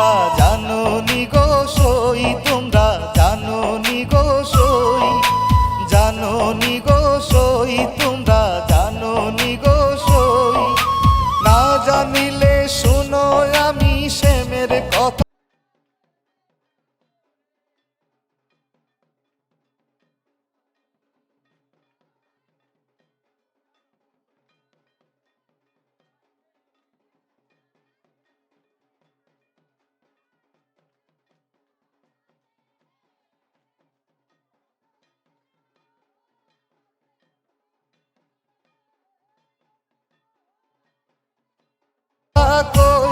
রাজা কই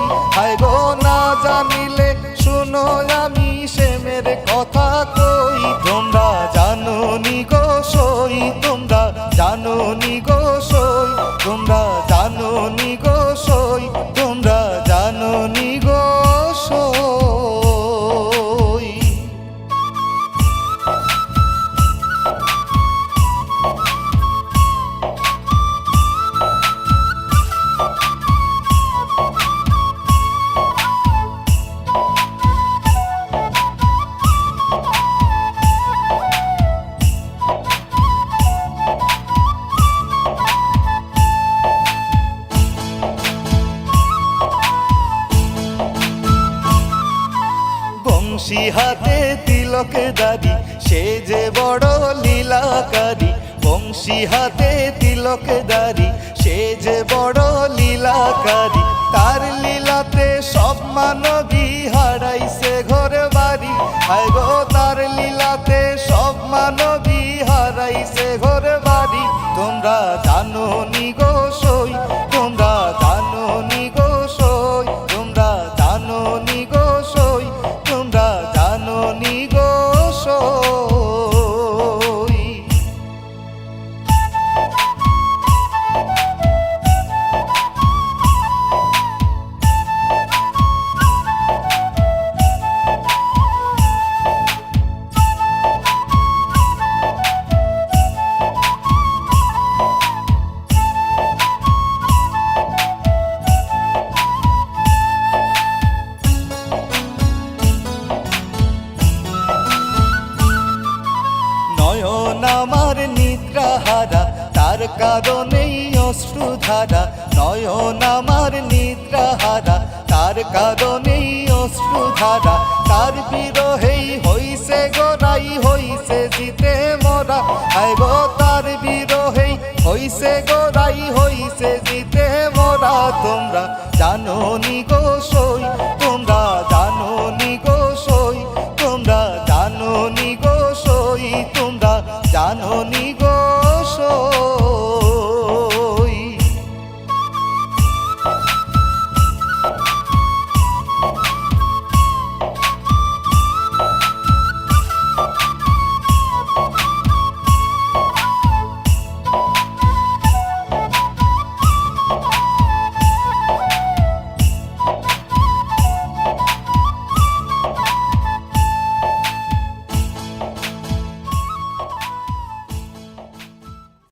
বংশী হাতে তিলকে দাদি সে যে বড় লীলাকারী। বংশী হাতে তিলকে দাদি সে যে বড় লীলাকারী। তার লীলাতে সব মানবী হারাইছে ঘর বাড়ি। হায় গো, তার লীলাতে সব মানবী হারাইছে ঘর বাড়ি। তোমরা জানো নি কারণেই অশ্রুধারা, নয়ন আমার নিদ্রাহারা। তার কারণেই অশ্রুধারা, তার বিরহেই হইছে গোড়াই হইছে জিতে মরা। আয়